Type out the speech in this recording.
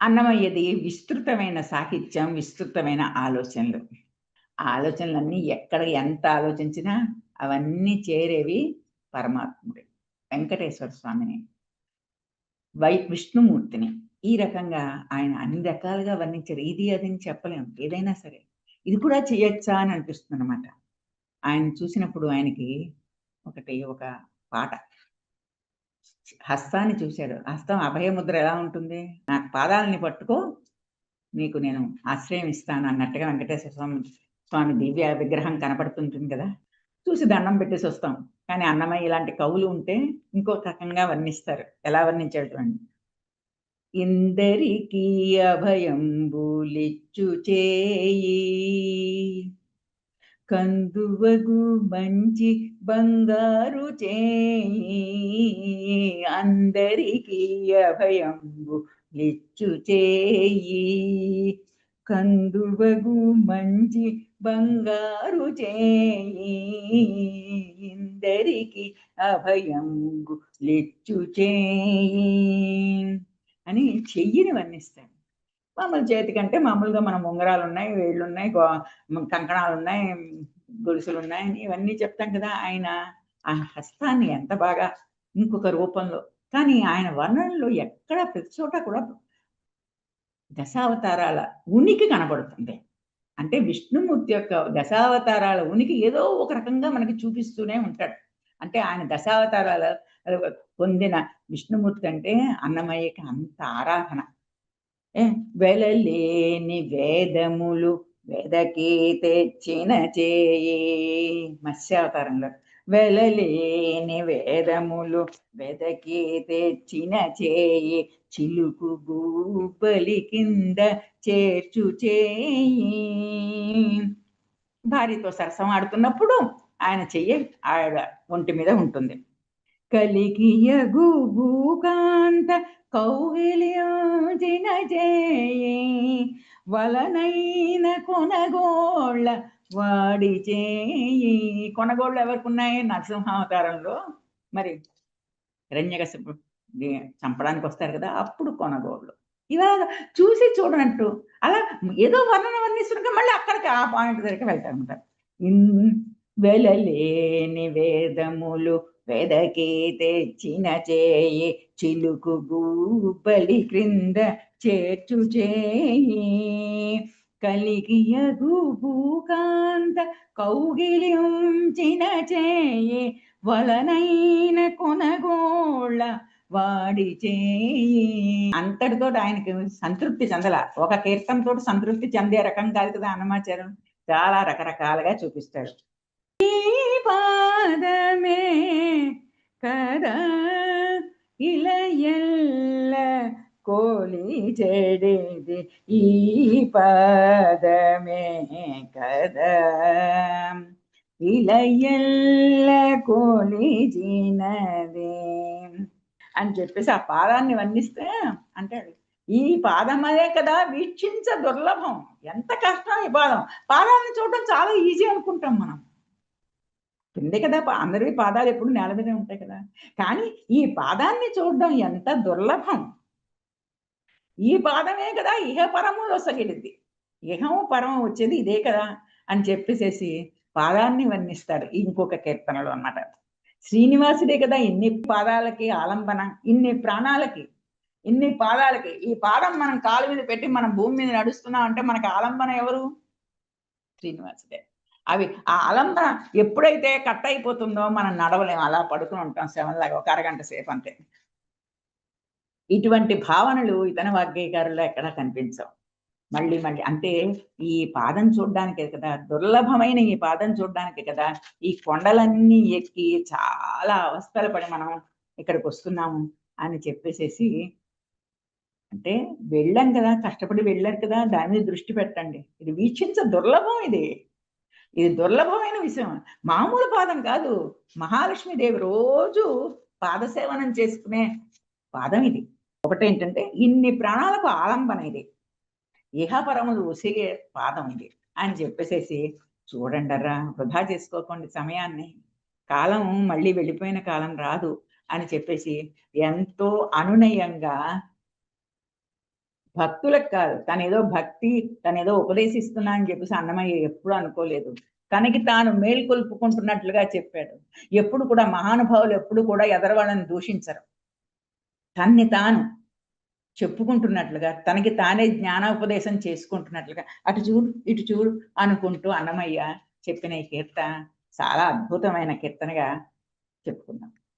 అన్నమయ్యది విస్తృతమైన సాహిత్యం విస్తృతమైన ఆలోచనలు. ఆ ఆలోచనలన్నీ ఎక్కడ ఎంత ఆలోచించినా అవన్నీ చేరేవి పరమాత్ముడే వెంకటేశ్వర స్వామిని వై విష్ణుమూర్తిని. ఈ రకంగా ఆయన అన్ని రకాలుగా వర్ణించారు. ఇది అది అని చెప్పలేము ఏదైనా సరే ఇది కూడా చేయొచ్చా అని అనిపిస్తుంది అనమాట ఆయన చూసినప్పుడు ఆయనకి ఒకటి ఒక పాట హస్తాన్ని చూశాడు. హస్తం అభయముద్ర ఎలా ఉంటుంది? నాకు పాదాలని పట్టుకో నీకు నేను ఆశ్రయం ఇస్తాను అన్నట్టుగా వెంకటేశ్వర స్వామి స్వామి దివ్య విగ్రహం కనపడుతుంటుంది కదా? చూసి దండం పెట్టేసి వస్తాం. కానీ అన్నమయ్య ఇలాంటి కవులు ఉంటే ఇంకొక రకంగా వర్ణిస్తారు. ఎలా వర్ణించాడు చూడండి. ఇందరికీ అభయంబులిచ్చు చేయి కందువగు మంచి బంగారు చేయి అందరికీ అభయంబు లిచ్చు చేయి. కందువగు మంచి బంగారు చేయి ఇందరికి అభయంగు లిచ్చు చేయి. అని చెయ్యిని వర్ణిస్తాడు. మామూలు చేతికంటే మామూలుగా మనం ఉంగరాలు ఉన్నాయి వేళ్ళు ఉన్నాయి కంకణాలు ఉన్నాయి గొలుసులు ఉన్నాయి ఇవన్నీ చెప్తాం కదా. ఆయన ఆ హస్తాన్ని ఎంత బాగా ఇంకొక రూపంలో. కానీ ఆయన వర్ణనలో ఎక్కడ ప్రతి చోట కూడా దశావతారాల ఉనికి కనబడుతుంది అంటే విష్ణుమూర్తి యొక్క దశావతారాల ఉనికి ఏదో ఒక రకంగా మనకి చూపిస్తూనే ఉంటాడు. అంటే ఆయన దశావతారాల పొందిన విష్ణుమూర్తి అంటే అన్నమయ్యకి అంత ఆరాధన. వెలలేని వేదములు వెదకి తెచ్చిన చేయి. మత్స్యావతారంలో. వెలలేని వేదములు వెదకి తెచ్చిన చేయి. చిలుకు గూబలి కింద చేర్చు చేయి. భార్యతో సరసం ఆడుతున్నప్పుడు ఆయన చెయ్యి ఆడ ఒంటి మీద ఉంటుంది. కలిగియగు భూకాంత కౌగిలియోజిన చేయి వలనైన కొనగోళ్ళ వాడి చేయి కొనగోళ్ళు ఎవరికి ఉన్నాయి? నరసింహావతారంలో. మరి రణ్యక చంపడానికి వస్తారు కదా అప్పుడు కొనగోళ్ళు ఇవాళ చూసి చూడనట్టు అలా ఏదో వర్ణన వర్ణిస్తున్నాక మళ్ళీ అక్కడికి ఆ పాయింట్ దగ్గరికి వెళ్తారు అనమాట వెలలేని వేదములు వెదకే తెచ్చిన చేయి చిలుకు గూబలి క్రింద చేర్చు చేయి కలిగియగు భూకాంత కౌగిలించిన చేయి వలనైన కొనగోళ్ళ వాడి చేయి అంతటితో ఆయనకి సంతృప్తి చెందల. ఒక కీర్తనతో సంతృప్తి చెందే రకం కాదు కదా అన్నమాచారం చాలా రకరకాలుగా చూపిస్తాడు. పాదమే కదా ఇలయల్ల కోలి చెడిది ఈ పాదమే కదా ఇలయల్ల కోలి జీనదే అని చెప్పేసి ఆ పాదాన్ని వర్ణిస్తే అంటాడు. ఈ పాదం కదా వీక్షించ దుర్లభం. ఎంత కష్టం ఈ పాదం. పాదాన్ని చూడటం చాలా ఈజీ అనుకుంటాం మనం. కిందే కదా అందరి పాదాలు ఎప్పుడు నేల మీదే ఉంటాయి కదా. కానీ ఈ పాదాన్ని చూడడం ఎంత దుర్లభం. ఈ పాదమే కదా ఇహ పరములో సగిలింది ఇహము పరము వచ్చేది ఇదే కదా అని చెప్పేసేసి పాదాన్ని వర్ణిస్తాడు ఇంకొక కీర్తనలో అన్నమాట. శ్రీనివాసుడే కదా ఇన్ని పాదాలకి ఆలంబన ఇన్ని ప్రాణాలకి ఇన్ని పాదాలకి. ఈ పాదం మనం కాలు మీద పెట్టి మనం భూమి మీద నడుస్తున్నాం అంటే మనకి ఆలంబన ఎవరు? శ్రీనివాసుడే. అవి ఆ ఆలంబన ఎప్పుడైతే కట్ అయిపోతుందో మనం నడవలేము అలా పడుకుని ఉంటాం సెవెన్ లాగా ఒక అరగంట సేపు అంతే. ఇటువంటి భావనలు ఇతని వాగ్గేయకారుల్లో ఎక్కడా కనిపించవు. మళ్ళీ మళ్ళీ అంటే ఈ పాదం చూడడానికే కదా దుర్లభమైన ఈ పాదం చూడడానికే కదా ఈ కొండలన్నీ ఎక్కి చాలా అవస్థలు పడి మనం ఇక్కడికి వస్తున్నాము అని చెప్పేసేసి అంటే వెళ్ళాం కదా కష్టపడి వెళ్ళారు కదా దాని మీద దృష్టి పెట్టండి. ఇది వీక్షించ దుర్లభం ఇది. ఇది దుర్లభమైన విషయం. మామూలు పాదం కాదు. మహాలక్ష్మీదేవి రోజు పాదసేవనం చేసుకునే పాదం ఇది. ఒకటేంటంటే ఇన్ని ప్రాణాలకు ఆలంబన ఇది. ఇహపరములు ఉసిగే పాదం ఇది అని చెప్పేసేసి చూడండరా వృధా చేసుకోకండి సమయాన్ని. కాలం మళ్ళీ వెళ్ళిపోయిన కాలం రాదు అని చెప్పేసి ఎంతో అనునయంగా భక్తులకు కాదు తనేదో భక్తి తనేదో ఉపదేశిస్తున్నా అని చెప్పేసి అన్నమయ్య ఎప్పుడు అనుకోలేదు. తనకి తాను మేల్కొల్పుకుంటున్నట్లుగా చెప్పాడు. ఎప్పుడు కూడా మహానుభావులు ఎప్పుడు కూడా ఎదరవాళ్ళని దూషించరు. తన్ని తాను చెప్పుకుంటున్నట్లుగా తనకి తానే జ్ఞానోపదేశం చేసుకుంటున్నట్లుగా అటు చూడు ఇటు చూడు అనుకుంటూ అన్నమయ్య చెప్పిన ఈ కీర్తన చాలా అద్భుతమైన కీర్తనగా చెప్పుకున్నాం